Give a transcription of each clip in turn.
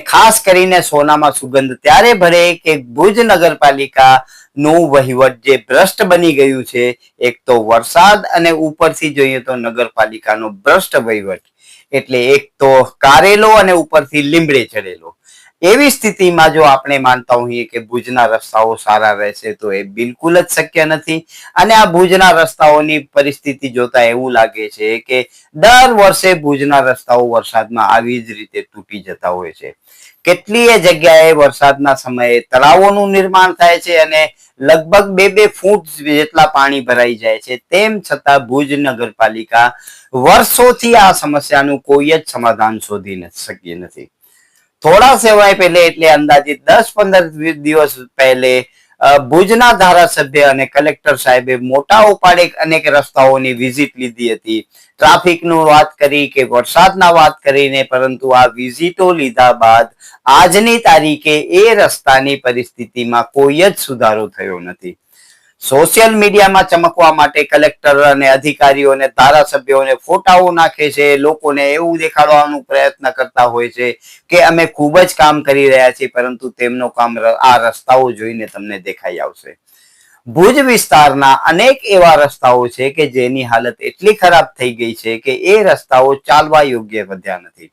ખાસ કરીને સોનામાં સુગંધ ત્યારે ભરે કે ભુજ નગરપાલિકા નું વહીવટ જે ભ્રષ્ટ બની ગયું છે, એક તો વરસાદ અને ઉપરથી જોઈએ તો નગરપાલિકાનો ભ્રષ્ટ વહીવટ. એટલે એક તો કારેલો અને ઉપરથી લીમડે ચડેલો. એવી સ્થિતિમાં જો આપણે માનતા હોઈએ કે ભુજના રસ્તાઓ સારા રહેશે, તો એ બિલકુલ જ શક્ય નથી. અને આ ભુજના રસ્તાઓની પરિસ્થિતિ જોતા એવું લાગે છે કે દર વર્ષે ભુજના રસ્તાઓ વરસાદમાં આવી જ રીતે તૂટી જતા હોય છે. કેટલીય જગ્યાએ વરસાદના સમયે તળાવોનું નિર્માણ થાય છે અને લગભગ બે બે ફૂટ જેટલા પાણી ભરાઈ જાય છે. તેમ છતાં ભુજ નગરપાલિકા વર્ષોથી આ સમસ્યાનું કોઈ જ સમાધાન શોધી શકી નથી. થોડા સેવાય પહેલે એટલે અંદાજિત દસ પંદર દિવસ પહેલે ભુજના ધારાસભ્ય અને કલેક્ટર સાહેબે મોટા ઉપાડે અનેક રસ્તાઓની વિઝિટ લીધી હતી. ટ્રાફિકનું વાત કરી કે વરસાદના વાત કરીને, પરંતુ આ વિઝિટો લીધા બાદ આજની તારીખે એ રસ્તાની પરિસ્થિતિમાં કોઈ જ સુધારો થયો નથી. સોશિયલ મીડિયામાં ચમકવા માટે કલેક્ટર અને અધિકારીઓ અને ધારાસભ્યોને ફોટાઓ નાખે છે. લોકોને એવું દેખાડવાનો પ્રયત્ન કરતા હોય છે કે અમે ખૂબ જ કામ કરી રહ્યા છીએ, પરંતુ તેમનો કામ આ રસ્તાઓ જોઈને તમને દેખાઈ આવશે. ભુજ વિસ્તારના અનેક એવા રસ્તાઓ છે કે જેની હાલત એટલી ખરાબ થઈ ગઈ છે કે એ રસ્તાઓ ચાલવા યોગ્ય વધ્યા નથી.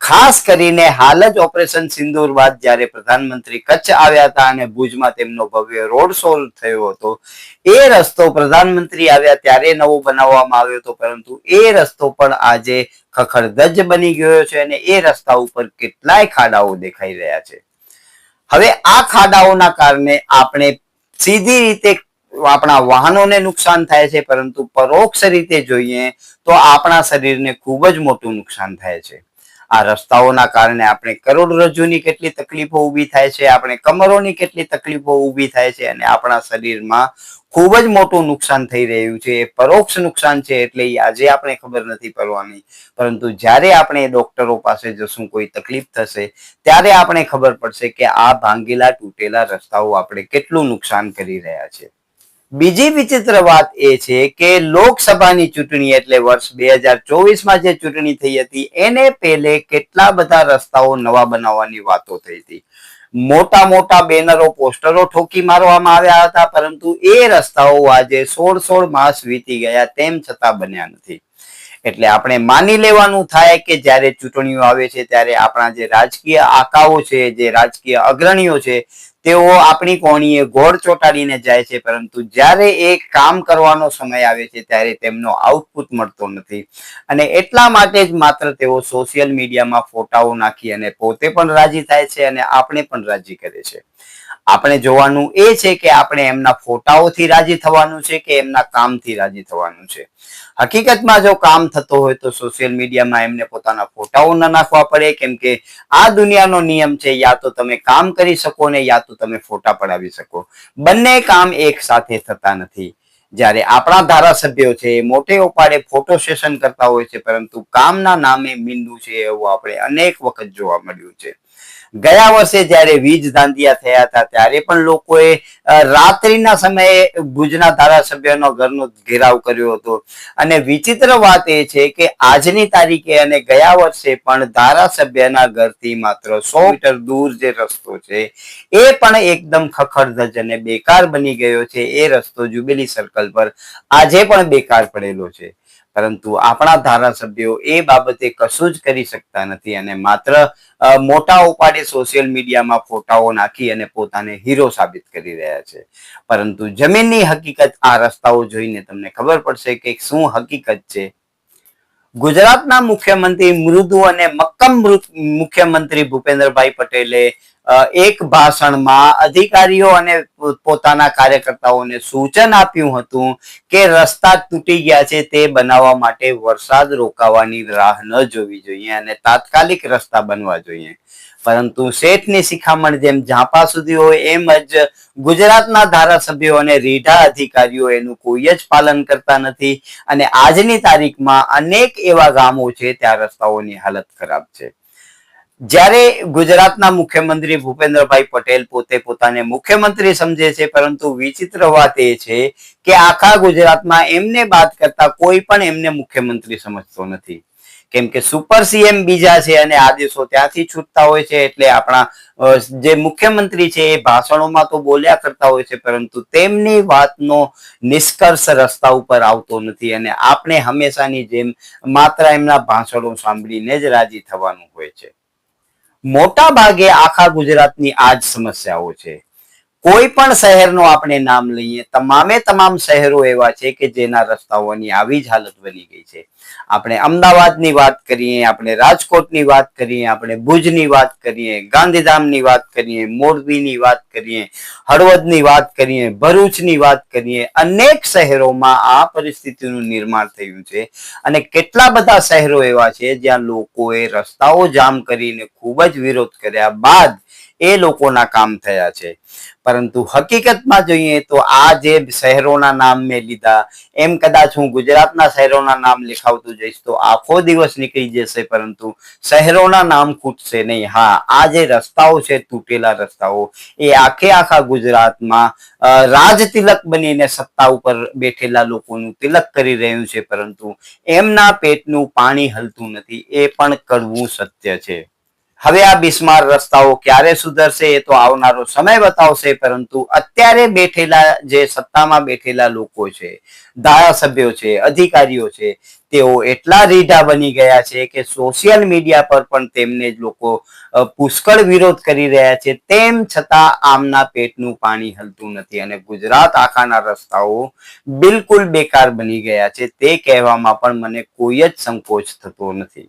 ખાસ કરીને હાલ જ ઓપરેશન સિંદૂર બાદ જ્યારે પ્રધાનમંત્રી કચ્છ આવ્યા હતા અને ભુજમાં તેમનો ભવ્ય રોડ શો થયો હતો, એ રસ્તો પ્રધાનમંત્રી આવ્યા ત્યારે નવો બનાવવામાં આવ્યો હતો, પરંતુ એ રસ્તો પણ આજે ખખડધજ બની ગયો છે અને એ રસ્તા ઉપર કેટલાય ખાડાઓ દેખાઈ રહ્યા છે. હવે આ ખાડાઓના કારણે આપણે સીધી રીતે આપણા વાહનોને નુકસાન થાય છે, પરંતુ પરોક્ષ રીતે જોઈએ તો આપણા શરીરને ખૂબ જ મોટું નુકસાન થાય છે. આ રસ્તાઓના કારણે આપણે કરોડરજ્જુની કેટલી તકલીફો ઊભી થાય છે, આપણે કમરોની કેટલી તકલીફો ઊભી થાય છે અને આપણા શરીરમાં ખૂબ જ મોટું નુકસાન થઈ રહ્યું છે પરોક્ષ નુકસાન છે એટલે આજે આપણે ખબર નથી પડવાની. પરંતુ જ્યારે આપણે ડોક્ટરો પાસે જશું, કોઈ તકલીફ થશે, ત્યારે આપણે ખબર પડશે કે આ ભાંગેલા તૂટેલા રસ્તાઓ આપણે કેટલું નુકસાન કરી રહ્યા છે. બીજી વિચિત્ર વાત એ છે કે લોકસભાની ચૂંટણી એટલે વર્ષ બે હજાર જે ચૂંટણી થઈ હતી, એને પહેલે કેટલા બધા રસ્તાઓ નવા બનાવવાની વાતો થઈ હતી. મોટા મોટા બેનરો, પોસ્ટરો ઠોકી મારવામાં આવ્યા હતા, પરંતુ એ રસ્તાઓ આજે સોળ સોળ માસ વીતી ગયા તેમ છતાં બન્યા નથી. એટલે આપણે માની લેવાનું થાય કે જ્યારે ચૂંટણીઓ આવે છે, ત્યારે આપણા જે રાજકીય આકાઓ છે, જે રાજકીય અગ્રણીઓ છે તેઓ આપણી કોણીએ ગોળ ચોંટાડીને જાય છે, પરંતુ જ્યારે એ કામ કરવાનો સમય આવે છે, ત્યારે તેમનો આઉટપુટ મળતો નથી. અને એટલા માટે જ માત્ર તેઓ સોશિયલ મીડિયામાં ફોટાઓ નાખી અને પોતે પણ રાજી થાય છે અને આપણે પણ રાજી કરે છે આપણે જોવાનું એ છે કે આપણે એમના ફોટાઓથી રાજી થવાનું છે કે એમના કામથી રાજી થવાનું છે? હકીકતમાં જો કામ થતો હોય તો સોશિયલ મીડિયામાં એમને પોતાના ફોટાઓ ન નાખવા પડે, કેમ કે આ દુનિયાનો નિયમ છે, યા તો તમે કામ કરી શકો ને યા તો તમે ફોટા પડાવી શકો. બંને કામ એક સાથે થતા નથી. જ્યારે આપણા ધારાસભ્યો છે મોટે ઉપાડે ફોટો સેશન કરતા હોય છે, પરંતુ કામના નામે મીંડું છે, એવું આપણે અનેક વખત જોવા મળ્યું છે. ગયા વર્ષે જ્યારે વીજ ધાંધિયા થયા હતા, ત્યારે પણ લોકોએ રાત્રિના સમયે ભુજના ધારાસભ્યનો ઘરનો ઘેરાવ કર્યો હતો. અને વિચિત્ર વાત એ છે કે આજની તારીખે અને ગયા વર્ષે પણ ધારાસભ્યના ઘરથી માત્ર સો મીટર દૂર જે રસ્તો છે, એ પણ એકદમ ખખડધજ અને બેકાર બની ગયો છે. એ રસ્તો જુબેલી સર્કલ પર આજે પણ બેકાર પડેલો છે. પરંતુ આપણા ધારાસભ્યો એ બાબતે કશું જ કરી શકતા નથી અને માત્ર મોટા ઉપાડે સોશિયલ મીડિયામાં ફોટાઓ નાખી અને પોતાને હીરો સાબિત કરી રહ્યા છે. પરંતુ જમીનની હકીકત આ રસ્તાઓ જોઈને તમને ખબર પડશે કે શું હકીકત છે. ગુજરાતના મુખ્યમંત્રી મૃદુ અને મક્કમ મૃ- મુખ્યમંત્રી ભૂપેન્દ્રભાઈ પટેલે એક ભાષણમાં અધિકારીઓ અને પોતાના કાર્યકર્તાઓને સૂચન આપ્યું હતું કે રસ્તા તૂટી ગયા છે તે બનાવવા માટે વરસાદ રોકાવાની રાહ ન જોવી જોઈએ અને તાત્કાલિક રસ્તા બનવા જોઈએ. પરંતુ શેઠની શિખામણ જેમ ઝાંપા સુધી હોય એમ જ ગુજરાતના ધારાસભ્યો અને રીઢા અધિકારીઓ એનું કોઈ જ પાલન કરતા નથી અને આજની તારીખમાં અનેક એવા ગામો છે ત્યાં રસ્તાઓની હાલત ખરાબ છે. જ્યારે ગુજરાતના મુખ્યમંત્રી ભૂપેન્દ્રભાઈ પટેલ પોતે પોતાને મુખ્યમંત્રી સમજે છે, પરંતુ વિચિત્ર વાત એ છે કે આખા ગુજરાતમાં એમને બાદ કરતા કોઈ પણ એમને મુખ્યમંત્રી સમજતો નથી. કેમ કે સુપર સીએમ બીજા છે અને આદેશો ત્યાંથી છૂટતા હોય છે એટલે આપણા જે મુખ્યમંત્રી છે એ ભાષણોમાં તો બોલ્યા કરતા હોય છે, પરંતુ તેમની વાતનો નિષ્કર્ષ રસ્તા ઉપર આવતો નથી અને આપણે હંમેશાની જેમ માત્ર એમના ભાષણો સાંભળીને જ રાજી થવાનું હોય છે. મોટા ભાગે આખા ગુજરાતની આ જ સમસ્યાઓ છે. કોઈ પણ શહેરનું આપણે નામ લઈએ, તમામે તમામ શહેરો એવા છે કે જેના રસ્તાઓની આવી જ હાલત બની ગઈ છે. આપણે અમદાવાદની વાત કરીએ, આપણે રાજકોટની વાત કરીએ, આપણે ભુજની વાત કરીએ, ગાંધીધામની વાત કરીએ, મોરબીની વાત કરીએ, હળવદની વાત કરીએ, ભરૂચની વાત કરીએ, અનેક શહેરોમાં આ પરિસ્થિતિનું નિર્માણ થયું છે. અને કેટલા બધા શહેરો એવા છે જ્યાં લોકોએ રસ્તાઓ જામ કરીને ખૂબ જ વિરોધ કર્યા બાદ એ લોકોના કામ થયા છે. પરંતુ હકીકતમાં જોઈએ તો આ જે શહેરોના નામ મેં લીધા, એમ કદાચ હું ગુજરાતના શહેરોના નામ લખાવતું જઈશ તો આખો દિવસ નીકળી જશે, પરંતુ શહેરોના નામ ખૂટશે નહીં. હા, આ જે રસ્તાઓ છે, તૂટેલા રસ્તાઓ, એ આખે આખા ગુજરાતમાં રાજ તિલક બનીને સત્તા ઉપર બેઠેલા લોકોનું તિલક કરી રહ્યું છે, પરંતુ એમના પેટનું પાણી હલતું નથી. એ પણ કડવું સત્ય છે. હવે આ બિસ્માર રસ્તાઓ ક્યારે સુધરશે એ તો આવનારો સમય બતાવશે, પરંતુ અત્યારે બેઠેલા જે સત્તામાં બેઠેલા લોકો છે, ધારાસભ્યો છે, અધિકારીઓ છે, તેઓ એટલા રીઢા બની ગયા છે કે સોશિયલ મીડિયા પર પણ તેમને લોકો પુષ્કળ વિરોધ કરી રહ્યા છે. તેમ છતાં આમના પેટનું પાણી હલતું નથી અને ગુજરાત આખાના રસ્તાઓ બિલકુલ બેકાર બની ગયા છે. તે કહેવામાં પણ મને કોઈ જ સંકોચ થતો નથી.